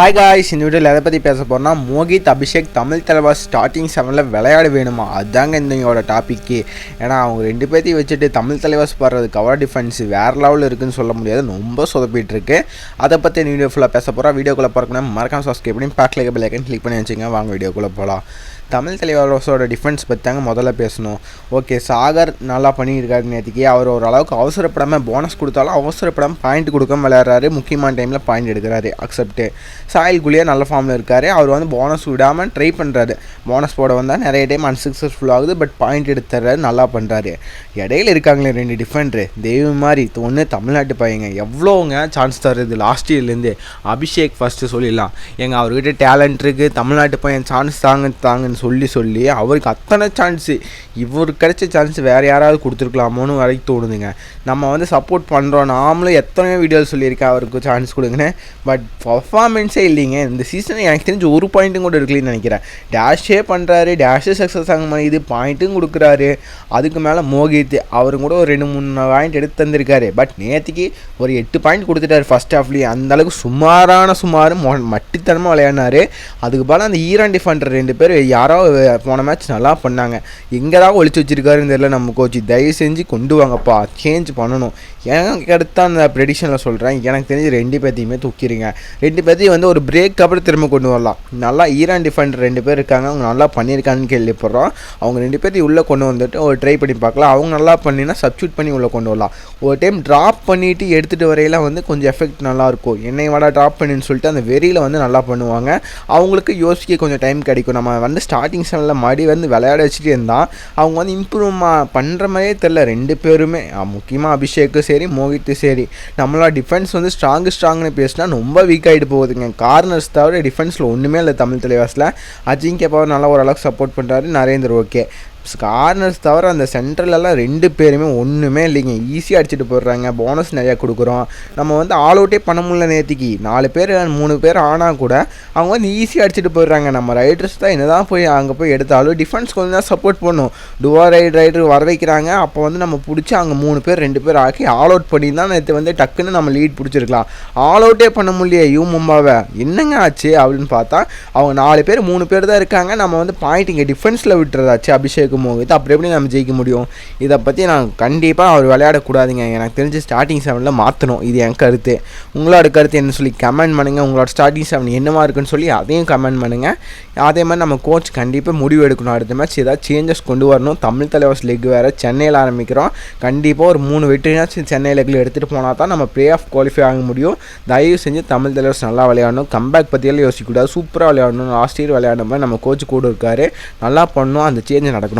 Hi guys இந்த வீடியோவில் எதை பற்றி பேச போகிறோம்னா மோகித் அபிஷேக் தமிழ் தலைவா ஸ்டார்டிங் செவனில் விளையாட வேணுமா? அதுதாங்க இந்தவங்களோட டாப்பிக்கு ஏன்னா அவங்க ரெண்டு பேர்த்தையும் வச்சுட்டு தமிழ் தலைவாஸ் பாடுறது கவர் டிஃபென்ஸ் வேறு லெவலில் இருக்குன்னு சொல்ல முடியாது. ரொம்ப சொதப்பிட்டு இருக்கு. அதை பற்றி இந்த வீடியோ ஃபுல்லாக பேச போகிறோம் வீடியோக்குள்ளே பார்க்கணும் மறக்காம சப்ஸ்கிரைப் பண்ணி பேக்கில் பிள்ளைக்கன் கிளிக் பண்ணி வச்சுங்க வாங்க வீடியோக்குள்ளே போகலாம் தமிழ் தலைவாஸோட டிஃபென்ஸ் பற்றி தாங்க முதல்ல பேசணும். ஓகே சாகர் நல்லா பண்ணியிருக்காரு நேற்றுக்கு அவர் ஓரளவுக்கு அவசரப்படாமல் போனஸ் கொடுத்தாலும் அவசரப்படாமல் பாயிண்ட் கொடுக்காம விளையாடுறாரு. முக்கியமான டைமில் பாயிண்ட் எடுக்கிறாரு. அக்செப்ட்டு சாயில் குலியா நல்ல ஃபார்மில் இருக்கார். அவர் வந்து போனஸ் விடாமல் ட்ரை பண்ணுறாரு போனஸ் போட வந்தால் நிறைய டைம் அன்சக்ஸஸ்ஃபுல் ஆகுது பட் பாயிண்ட் எடுத்துறாரு நல்லா பண்ணுறாரு இடையில இருக்காங்களே ரெண்டு டிஃபெண்டரு தெய்வம் மாதிரி ஒன்று தமிழ்நாட்டு பையங்க. எவ்வளோங்க சான்ஸ் தருது லாஸ்ட் இயர்லேருந்து அபிஷேக் ஃபஸ்ட்டு சொல்லிடலாம். எங்கள் அவர்கிட்ட டேலண்ட் இருக்குது தமிழ்நாட்டு பையன் சான்ஸ் தாங்க தாங்கன்னு சொல்லி சொல்லி அவருக்கு அத்தனை சான்ஸு இவருக்கு கிடைச்ச சான்ஸ் வேறு யாராவது கொடுத்துருக்கலாமோன்னு வரைக்கும் தோணுதுங்க. நம்ம வந்து சப்போர்ட் பண்ணுறோம் நாமளும் எத்தனையோ வீடியோ சொல்லியிருக்கேன் அவருக்கு சான்ஸ் கொடுங்கன்னு. பட் பர்ஃபார்மென்ஸே இல்லைங்க. இந்த சீசன் எனக்கு தெரிஞ்சு ஒரு பாயிண்ட்டும் கூட இருக்குன்னு நினைக்கிறேன். டேஷே பண்ணுறாரு டேஷே சக்ஸஸ் ஆக இது பாயிண்ட்டும் கொடுக்குறாரு. அதுக்கு மேலே மோகித் அவரும் கூட ஒரு ரெண்டு மூணு பாயிண்ட் எடுத்து தந்திருக்காரு. பட் நேற்றுக்கு ஒரு எட்டு பாயிண்ட் கொடுத்துட்டாரு ஃபஸ்ட் ஹாஃப்லேயே அந்த அளவுக்கு சுமாரான சுமார் மொ மட்டித்தனமாக விளையாடினாரு. அதுக்கு பல அந்த ஈரான் டிஃபண்டர் ரெண்டு பேர் யாரோ போன மேட்ச் நல்லா பண்ணாங்க. எங்கே தான் ஒழிச்சு வச்சிருக்காருன்னு தெரியல நம்ம கோச் தயவு செஞ்சு கொண்டு வாங்கப்பா. சேஞ்ச் பண்ணணும். எனக்கு அடுத்த அந்த ப்ரெடிஷனில் சொல்கிறேன் எனக்கு தெரிஞ்சு ரெண்டு பேர்த்தையுமே தூக்கிடுங்க ரெண்டு பேர்த்தையும் வந்து ஒரு பிரேக் அப்புறம் திரும்ப கொண்டு வரலாம். நல்லா ஈரான் டிஃபெண்டர் ரெண்டு பேர் இருக்காங்க. அவங்க நல்லா பண்ணியிருக்காங்கன்னு கேள்விப்படுறோம். அவங்க ரெண்டு பேர்த்தையும் உள்ளே கொண்டு வந்துட்டு ஒரு ட்ரை பண்ணி பார்க்கலாம். அவங்க நல்லா பண்ணினா சப்ஸ்டியூட் பண்ணி உள்ளே கொண்டு வரலாம். ஒரு டைம் ட்ராப் பண்ணிவிட்டு எடுத்துகிட்டு வரையில வந்து கொஞ்சம் எஃபெக்ட் நல்லாயிருக்கும் என்னை வாடா ட்ராப் பண்ணின்னு சொல்லிட்டு அந்த வெறியில் வந்து நல்லா பண்ணுவாங்க. அவங்களுக்கு யோசிக்க கொஞ்சம் டைம் கிடைக்கும். நம்ம வந்து ஸ்டார்டிங் செவனில் மடி வந்து விளையாட வச்சுட்டு இருந்தால் அவங்க வந்து இம்ப்ரூவ் பண்ணுற மாதிரியே தெரில ரெண்டு பேருமே. முக்கியமாக அபிஷேக்கும் சரி மோகித்து சரி. நம்மளோட டிஃபென்ஸ் வந்து ஸ்ட்ராங்கு ஸ்ட்ராங்னு பேசினா ரொம்ப வீக் ஆகிட்டு போகுதுங்க. கார்னர்ஸ் தவிர டிஃபென்ஸில் ஒன்றுமே இல்லை தமிழ் தலைவாஸில் அஜிங்கே பவர் நல்லா ஓரளவுக்கு சப்போர்ட் பண்ணுறாரு நரேந்தர் ஓகே கார்னர்ஸ் தவிர அந்த சென்ட்ரலெல்லாம் ரெண்டு பேருமே ஒன்றுமே இல்லைங்க. ஈஸியாக அடிச்சுட்டு போடுறாங்க போனஸ் நிறையா கொடுக்குறோம். நம்ம வந்து ஆல் அவுட்டே பண்ண முடியல நேற்றுக்கு நாலு பேர் மூணு பேர் ஆனால் கூட அவங்க வந்து ஈஸியாக அடிச்சுட்டு போயிடுறாங்க. நம்ம ரைடர்ஸ் தான் என்ன தான் போய் அங்கே போய் எடுத்தாலும் டிஃபென்ஸ் கொஞ்சம் தான் சப்போர்ட் பண்ணும். டுவா ரைட் ரைடர் வர வைக்கிறாங்க. அப்போ வந்து நம்ம பிடிச்சி அங்கே மூணு பேர் ரெண்டு பேர் ஆக்கி ஆல் அவுட் பண்ணி தான் நேற்று வந்து டக்குன்னு நம்ம லீட் பிடிச்சிருக்கலாம். ஆல் அவுட்டே பண்ண முடியல யூ மும்பாவை. என்னங்க ஆச்சு அப்படின்னு பார்த்தா அவங்க நாலு பேர் மூணு பேர் தான் இருக்காங்க. நம்ம வந்து பாயிண்ட் இங்கே டிஃபென்ஸில் விட்டுறதாச்சு அபிஷேக் மோகித் அப்புறம் எப்படி நம்ம ஜெயிக்க முடியும்? இதை பற்றி நான் கண்டிப்பாக அவர் விளையாடக்கூடாதுங்க. எனக்கு தெரிஞ்சு ஸ்டார்டிங் செவனில் மாற்றணும் இது என் கருத்து. உங்களோட கருத்து என்ன சொல்லி கமெண்ட் பண்ணுங்கள் உங்களோட ஸ்டார்டிங் செவன் என்னவாக இருக்குன்னு சொல்லி அதையும் கமெண்ட் பண்ணுங்கள் அதே மாதிரி நம்ம கோச் கண்டிப்பாக முடிவு எடுக்கணும். அடுத்த மேட்ச் ஏதாவது சேஞ்சஸ் கொண்டு வரணும். தமிழ் தலைவர்ஸ் லெக் வேறு சென்னையில் ஆரம்பிக்கிறோம். கண்டிப்பாக ஒரு மூணு வெற்றினாச்சும் சென்னை லெக்கில் எடுத்துகிட்டு போனால் தான் நம்ம ப்ளே ஆஃப் குவாலிஃபை ஆக முடியும். தயவு செஞ்சு தமிழ் தலைவர்ஸ் நல்லா விளையாடணும். கம்பேக் பற்றியெல்லாம் யோசிக்கக்கூடாது. சூப்பராக விளையாடணும். லாஸ்ட் இயர் விளையாடும் மாதிரி நம்ம கோச் கூட இருக்காரு. நல்லா பண்ணணும் அந்த சேஞ்ச் நடக்கணும்.